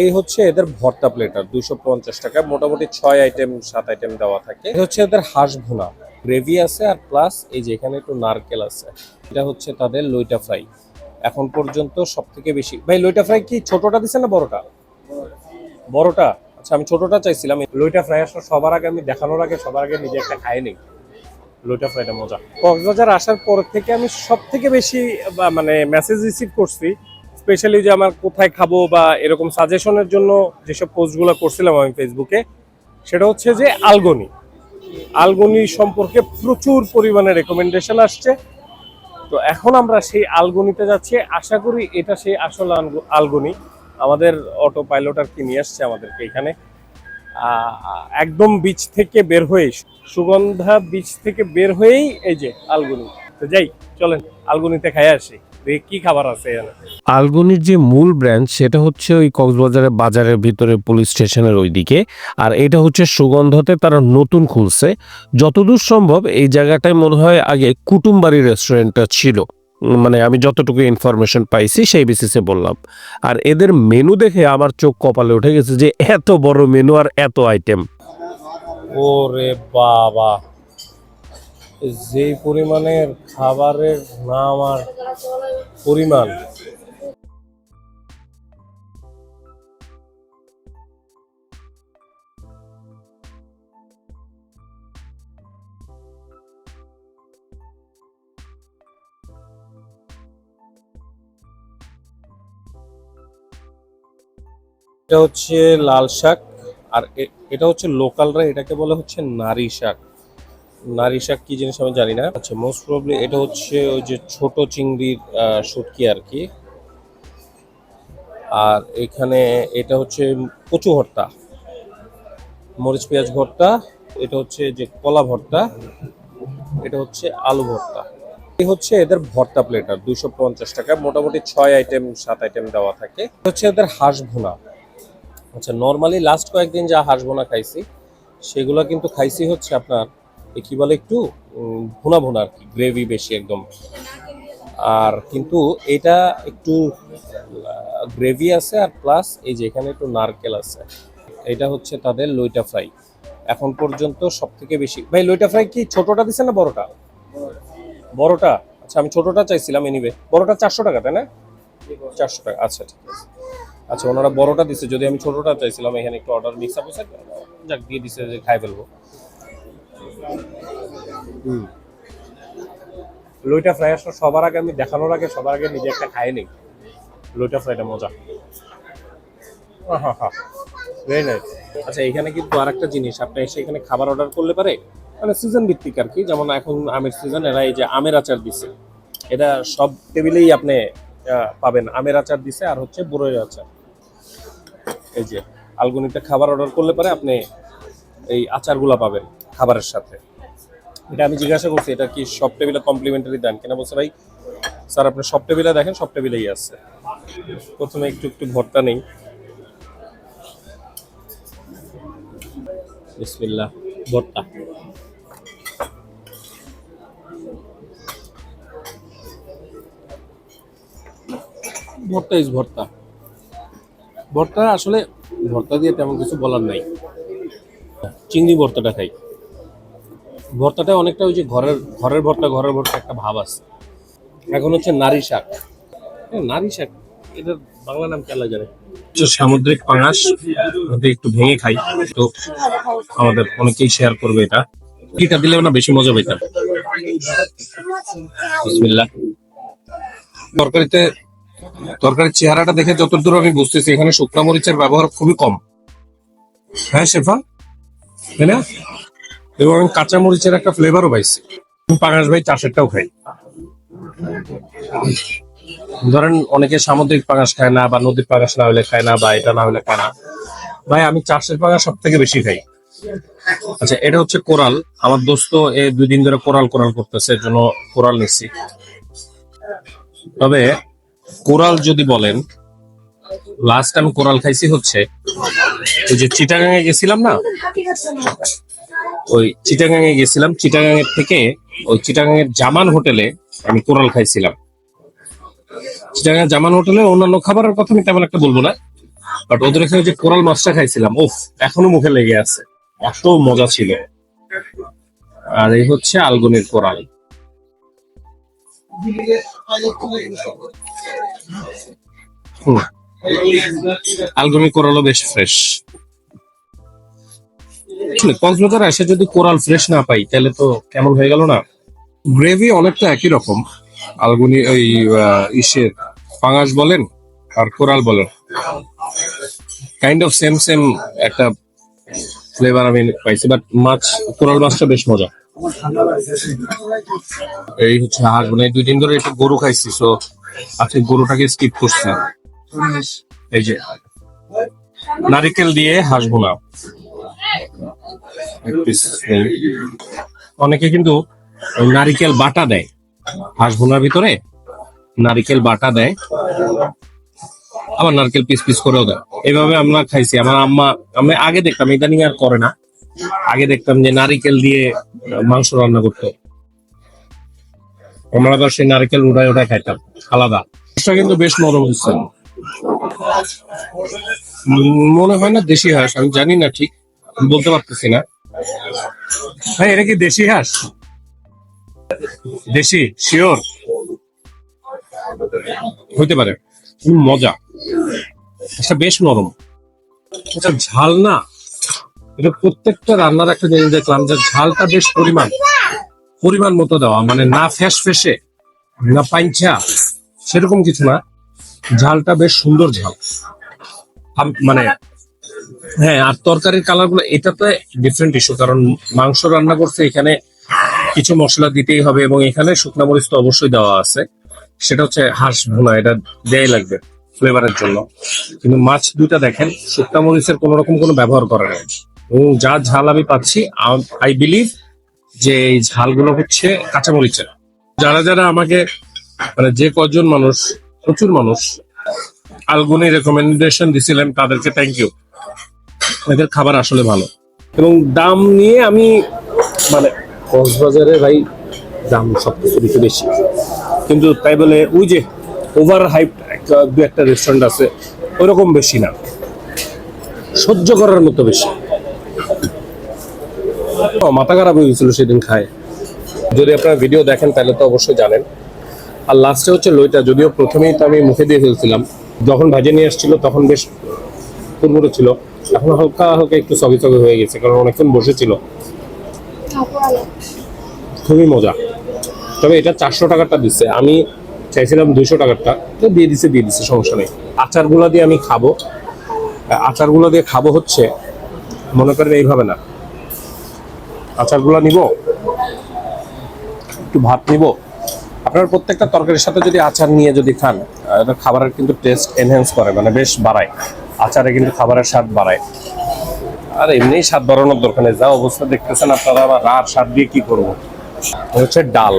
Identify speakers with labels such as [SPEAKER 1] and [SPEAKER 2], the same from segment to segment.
[SPEAKER 1] এই হচ্ছে এদের ভর্তা প্লেটার দুইশো পঞ্চাশ টাকা। মোটামুটি ছয় আইটেম সাত আইটেম দেওয়া থাকে। এটা হচ্ছে এদের হাঁস ভুনা। গ্রেভি আছে আর প্লাস এই যে এখানে একটু নারকেল আছে। এটা হচ্ছে তাদের লইটা ফ্রাই এখন পর্যন্ত সব থেকে বেশি ভাই, লইটা ফ্রাই কি ছোটটা দিছে না বড়টা? বড়টা? আচ্ছা আমি ছোটটা চাইছিলাম। লইটা ফ্রাই আসলে সবার আগে আমি দেখানোর আগে সবার আগে নিজে একটা খাই নেই। লইটা ফ্রাইটা মজা। কক্সবাজার আসার পর থেকে আমি সব থেকে বেশি মানে মেসেজ রিসিভ করছি স্পেশালি যে আমার কোথায় খাব বা এরকম সাজেশনের জন্য যেসব পোস্টগুলো করছিলাম আমি ফেসবুকে সেটা হচ্ছে যে আলগনি আলগনি সম্পর্কে প্রচুর পরিমাণে রেকমেন্ডেশন আসছে। তো এখন আমরা সেই আলগনিতে যাচ্ছি। আশা করি এটা সেই আসল আলগ- আলগনি আমাদের অটো পাইলট আর কি নিয়ে আসছে আমাদেরকে এখানে। একদম বিচ থেকে বের হয়ে সুগন্ধা বিচ থেকে বের হয়েই এই যে আলগুনি তো যাই, চলেন আলগুনিতে খাই আসি। কি খাবার আছে
[SPEAKER 2] আলগুনির যে মূল ব্র্যান্ড সেটা হচ্ছে ওই কক্সবাজারের বাজারের ভিতরে পুলিশ স্টেশনের ওইদিকে। আর এটা হচ্ছে সুগন্ধতে তারা নতুন খুলছে। যতদূর সম্ভব এই জায়গাটায় মনে হয় আগে কুটুমবাড়ি রেস্টুরেন্টটা ছিল। মানে আমি যতটুকু ইনফরমেশন পাইছি সেই বেসিসে বললাম। আর এদের মেনু দেখে আমার চোখ কপালে উঠে গেছে যে এত বড় মেনু আর এত আইটেম
[SPEAKER 1] ওরে বাবা। যে পরিমাণের খাবারের নাম আর পরিমাণ। এটা হচ্ছে লাল শাক, আর এটা হচ্ছে লোকালরা এটাকে বলে হচ্ছে নারী শাক। নারী শাক কি জিনিস আমি জানি না। আচ্ছা মোস্ট প্রবলি এটা হচ্ছে ওই যে ছোট চিংড়ির শুটকি আর কি। আর এখানে এটা হচ্ছে কচু ভর্তা, মরিচ, পেঁয়াজ ভর্তা, এটা হচ্ছে যে কলা ভর্তা, এটা হচ্ছে আলু ভর্তা। এই হচ্ছে এদের ভর্তা প্লেটার দুইশো পঞ্চাশ টাকা, মোটামুটি ছয় আইটেম সাত আইটেম দেওয়া থাকে। হচ্ছে এদের হাঁস ভুনা। আচ্ছা নর্মালি লাস্ট কয়েকদিন যা হাঁস ভুনা খাইছি, সেগুলো কিন্তু খাইছি হচ্ছে আপনার কি বলে একটু ভুনা ভুনা আর কি গ্রেভি বেশি একদম। আর কিন্তু এটা একটু গ্রেভি আছে আর প্লাস এই যে এখানে একটু নারকেল আছে। এটা হচ্ছে তাদের লইটা ফ্রাই। এখন পর্যন্ত সব থেকে বেশি, ভাই লইটা ফ্রাই কি ছোটটা দিছে না বড়টা? বড়টা? আচ্ছা আমি ছোটটা চাইছিলাম এনিবে বড়টা চারশো টাকা, তাই না? চারশো টাকা আচ্ছা ঠিক আছে। আচ্ছা ওনারা বড়টা দিছে, যদি আমি ছোটটা চাইছিলাম, এখানে একটু অর্ডার মিক্স আপ যাক, দিয়ে দিছে, যে খাই ফেলব। লইটা ফ্রাই আসলে সবার আগে আমি দেখানোর আগে সবার আগে নিজে একটা খাই নেই। লইটা ফ্রাইটা মজা। ভেরি নাইস আচ্ছা এখানে কিন্তু আরেকটা জিনিস, আপনি এসে এখানে খাবার অর্ডার করলে পারে মানে সিজন ভিত্তিক আর কি, যেমন এখন আমের সিজন এরা এই যে আমের আচার দিছে। এটা সব টেবিলেই আপনি পাবেন। আমের আচার দিছে আর হচ্ছে বড়ইয়ের আচার। এই যে, আলগুনিতে খাবার অর্ডার করলে পারে, আপনি এই আচারগুলা পাবেন। খাবারের সাথে। এটা আমি জিজ্ঞাসা করছি, এটা কি সব টেবিলে কমপ্লিমেন্টারি দেন কিনা? বলছে, ভাই, স্যার, আপনি সব টেবিলে দেখেন, সব টেবিলেই আছে। প্রথমে একটু একটু ভর্তা নেই। ভর্তা। ভর্তা ইজ ভর্তা। ভর্তা আসলে ভর্তা দিয়ে তেমন কিছু বলার নাই। চিংড়ি ভর্তাটা খাই। ভর্তাটা অনেকটা ওই যে ঘরের ঘরের ভর্তা ঘরের ভর্তা একটা ভাব আছে। এখন হচ্ছে নারী শাক। নারী শাক, এটার বাংলা নাম কেলা জানে? সামুদ্রিক পাঙাশ একটু ভেঙে খাই। তো আমাদের অনেকেই শেয়ার করবে এটা। এটা দিলে না বেশি মজা পেতাম বিসমিল্লাহ। তরকারিতে তরকারির চেহারাটা দেখে যতদূর আমি বুঝতেছি, এখানে শুকনা মরিচের ব্যবহার খুবই কম। হ্যাঁ শেফা? তাই না? এবং আমি কাঁচা মরিচের একটা ফ্লেভারও পাইছি। পাঙাশ ভাই চাষেরটাও খাই। ধরেন অনেকে সামুদ্রিক পাঙাশ খায় না বা নদীর পাঙাশ না হলে খায় না বা এটা না হলে খায় না। ভাই, আমি চাষের পাঙাশ সব থেকে বেশি খাই। আচ্ছা এটা হচ্ছে কোরাল। আমার দোস্ত এই দুই দিন ধরে কোরাল কোরাল করতেছে, এর জন্য কোরাল নিচ্ছি। তবে কোরাল যদি বলেন লাস্ট আমি কোরাল খাইছি হচ্ছে ওই যে চিটাগাঙে গেছিলাম না? ওই চিটাগাঙে গেছিলাম। চিটাগাঙের থেকে ওই চিটাগাঙের জামান হোটেলে আমি কোরাল খাইছিলাম। চিটাগাঙের জামান হোটেলে অন্যান্য খাবারের কথা আমি তেমন একটা বলব না বাট ওদের এখানে যে কোরাল মাছটা খাইছিলাম ওফ এখনও মুখে লেগে আছে। এত মজা ছিল। আর এই হচ্ছে আলগনির কোরাল। আলগনি কোরালও বেশ ফ্রেশ আসলে কক্সবাজার এসে যদি কোরাল ফ্রেশ না পাই, তাহলে তো কেমন হয়ে গেল না? গ্রেভি অনেকটা একই রকম। আলগুনি ওই ইসের পাঙাশ বলেন আর কোরাল বলেন। কাইন্ড অফ সেম সেম একটা ফ্লেভার আমি পাইছি বাট মাছ, কোরাল মাছটা বেশ মজা। এই হচ্ছে হাঁস মানে দুই দিন ধরে একটু গরু খাইছি তো আজকে গরুটাকে স্কিপ করছি। এই যে, নারিকেল দিয়ে হাঁস বোনা। অনেকে কিন্তু নারিকেল বাটা দেয়। হাঁস ভুনার ভিতরে নারিকেল বাটা দেয়। আবার নারকেল পিস পিস করেও দেয়। এইভাবে আমরা খাইছি। আমার আম্মা, আমি আগে দেখতাম, ইদানিং আর করে না। আগে দেখতাম যে নারিকেল দিয়ে মাংস রান্না করতো। আমরা তো সেই নারিকেল উড়ায় ওটাই খাইতাম। আলাদা। এটা কিন্তু বেশ নরম হচ্ছে মনে হয় না দেশি হাঁস, আমি জানি না ঠিক। বলতে পারতেছি না। ভাই এটা কি দেশি হাঁস? দেশি শিওর? হইতে পারে। মজা। এটা বেশ নরম। এটা ঝাল না? এটা প্রত্যেকটা রান্নার একটা জিনিস দেখলাম যে ঝালটা বেশ পরিমাণ। পরিমাণ মতো দেওয়া। মানে না ফ্যাস ফেসে না পাইঞ্চা সেরকম কিছু না। ঝালটা বেশ সুন্দর ঝাল। মানে হ্যাঁ আর তরকারির কালারগুলো এটা তো ডিফারেন্ট ইস্যু কারণ মাংস রান্না করছে, এখানে কিছু মশলা দিতেই হবে, এবং এখানে শুকনা মরিচ তো অবশ্যই দেওয়া আছে। সেটা হচ্ছে হাঁস ভুনা, এটা দেয়াই লাগবে ফ্লেভারের জন্য। কিন্তু মাছ দুইটা দেখেন, শুকনা মরিচের কোনো রকম কোনো ব্যবহার করে নাই। এবং যা ঝাল আমি পাচ্ছি আই বিলিভ যে এই ঝালগুলো হচ্ছে কাঁচামরিচের যারা যারা আমাকে মানে যে কজন মানুষ, প্রচুর মানুষ, আলগুনি রেকমেন্ডেশন দিছিলেন, তাদেরকে থ্যাংক ইউ এদের খাবার আসলে ভালো। এবং দাম নিয়ে আমি মানে কক্সবাজারে ভাই দাম সব কিছু বেশি। কিন্তু তাই বলে ওই যে ওভার হাইপ দু একটা রেস্টুরেন্ট আছে ওইরকম বেশি না। সহ্য করার মতো বেশি। মাথা খারাপ হয়ে গেছিল সেদিন খায়। যদি আপনারা ভিডিও দেখেন, তাহলে তো অবশ্যই জানেন। আর লাস্টে হচ্ছে লইটা, যদিও প্রথমেই তো আমি মুখে দিয়ে ফেলছিলাম। যখন ভাজে নিয়ে আসছিল, তখন বেশ ফুরফুরে ছিল। এখন হালকা হালকা একটু সবি হয়ে গেছে, কারণ অনেকক্ষণ বসেছিল। খুবই মজা। তবে এটা চারশো টাকারটা দিচ্ছে। আমি চাইছিলাম দুইশো টাকারটা। তো দিয়ে দিছে, দিয়ে দিচ্ছে সমস্যা নেই। আচারগুলো দিয়ে আমি খাব। আচারগুলো দিয়ে খাব হচ্ছে, মনে করেন এইভাবে না। আচারগুলো নিব, একটু ভাত নিব। আপনার প্রত্যেকটা তরকারির সাথে যদি আচার নিয়ে যদি খান খাবারের কিন্তু টেস্ট এনহ্যান্স করে মানে বেশ বাড়ায়। আচারে কিন্তু খাবারের স্বাদ বাড়ায়। আর এমনি স্বাদ বাড়ানোর দরকার নেই। যা অবস্থা দেখতেছেন আপনারা, আবার আর স্বাদ দিয়ে কি করব? হচ্ছে ডাল।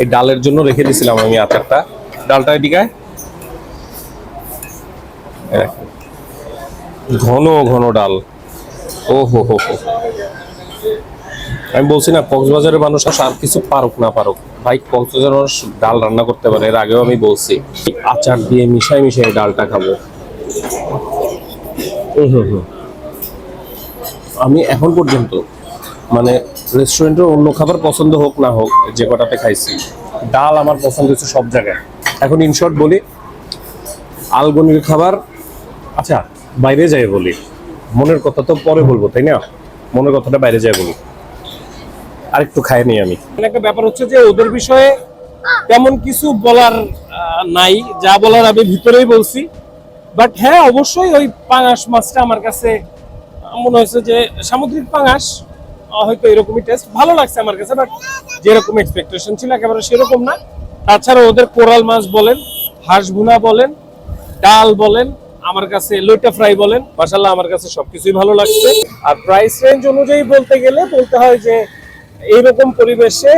[SPEAKER 1] এই ডালের জন্য রেখে দিয়েছিলাম আমি আচারটা। ডালটা এদিকে। ঘন ঘন ডাল। ও হো হো হো। আমি বলছি না, কক্সবাজারের মানুষ আর কিছু পারুক না পারুক। ভাই, কক্সবাজারের মানুষ ডাল রান্না করতে পারে, এর আগেও আমি বলছি। আচার দিয়ে মিশাই মিশাই ডালটা খাব। আমি এখন পর্যন্ত মানে রেস্টুরেন্টের অন্য খাবার পছন্দ হোক না হোক, যে কটাতে খাইছি, ডাল আমার পছন্দ হচ্ছে সব জায়গায়। এখন ইনশর্ট বলি আলগনির খাবার আচ্ছা বাইরে যাই বলি। মনের কথা তো পরে বলব, তাই না? মনের কথাটা বাইরে যাই বলি। আরেকটু খাই নি আমি। একটা ব্যাপার হচ্ছে যে, ওদের বিষয়ে তেমন কিছু বলার নাই। যা বলার আমি ভিতরেই বলছি। বাট হ্যাঁ অবশ্যই ওই পাঙাশ মাছটা আমার কাছে মনে হয়েছে যে সামুদ্রিক পাঙাশ হয়তো এরকমই টেস্ট ভালো লাগছে আমার কাছে বাট যেরকম এক্সপেকটেশন ছিল একেবারে সেরকম না। তাছাড়া ওদের কোরাল মাছ বলেন, হাঁস ভুনা বলেন, ডাল বলেন, আমার কাছে লইটা ফ্রাই বলেন মাসাল্লাহ আমার কাছে সবকিছুই ভালো লাগছে। আর প্রাইস রেঞ্জ অনুযায়ী বলতে গেলে বলতে হয় যে এইরকম পরিবেশে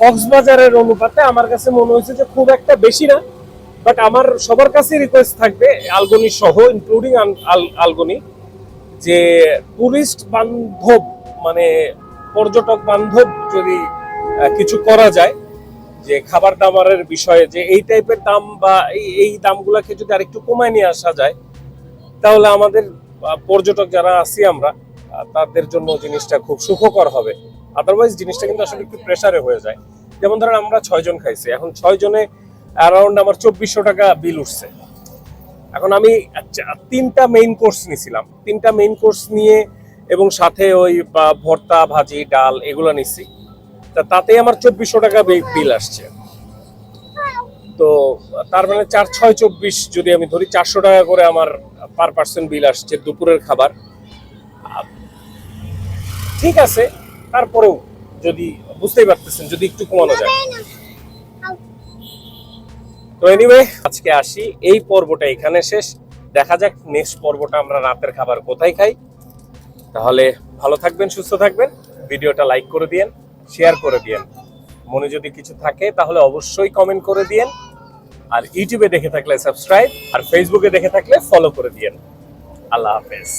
[SPEAKER 1] কক্সবাজারের অনুপাতে আমার কাছে মনে হয়েছে যে খুব একটা বেশি না। বাট আমার সবার কাছে রিকোয়েস্ট থাকবে আলগনি সহ ইনক্লুডিং আলগনি যে টুরিস্ট বান্ধব মানে পর্যটক বান্ধব যদি কিছু করা যায়, যে খাবার দাবারের বিষয়ে, যে এই টাইপের দাম বা এই এই দামগুলোকে যদি আরেকটু কমায় নিয়ে আসা যায়, তাহলে আমাদের পর্যটক যারা আছি আমরা তাদের জন্য জিনিসটা খুব সুখকর হবে। আদারওয়াইজ জিনিসটা কিন্তু আসলে একটু প্রেশারে হয়ে যায়। যেমন ধরেন আমরা ছয়জন খাইছি, এখন ছয় জনে অ্যারাউন্ড আমার চব্বিশশো টাকা বিল উঠছে। এখন আমি আচ্ছা, তিনটা মেইন কোর্স নিছিলাম। তিনটা মেইন কোর্স নিয়ে এবং সাথে ওই ভর্তা ভাজি ডাল এগুলো নিছি। তা তাতে আমার চব্বিশশো টাকা বিল আসছে। তো তার মানে চার ছয় চব্বিশ যদি আমি ধরি চারশো টাকা করে আমার পার পার্সন বিল আসছে দুপুরের খাবার। ঠিক আছে তারপরেও যদি বুঝতেই পারতেছেন যদি একটু কমানো যায়। তো এনিওয়ে আজকে আসি। এই পর্বটা এখানে শেষ। দেখা যাক নেক্সট পর্বটা আমরা রাতের খাবার কোথায় খাই। তাহলে ভালো থাকবেন, সুস্থ থাকবেন। ভিডিওটা লাইক করে দিয়েন শেয়ার করে দিয়েন। মনে যদি কিছু থাকে, তাহলে অবশ্যই কমেন্ট করে দিয়েন। আর ইউটিউবে দেখে থাকলে সাবস্ক্রাইব আর ফেসবুকে দেখে থাকলে ফলো করে দিয়েন। আল্লাহ হাফেজ।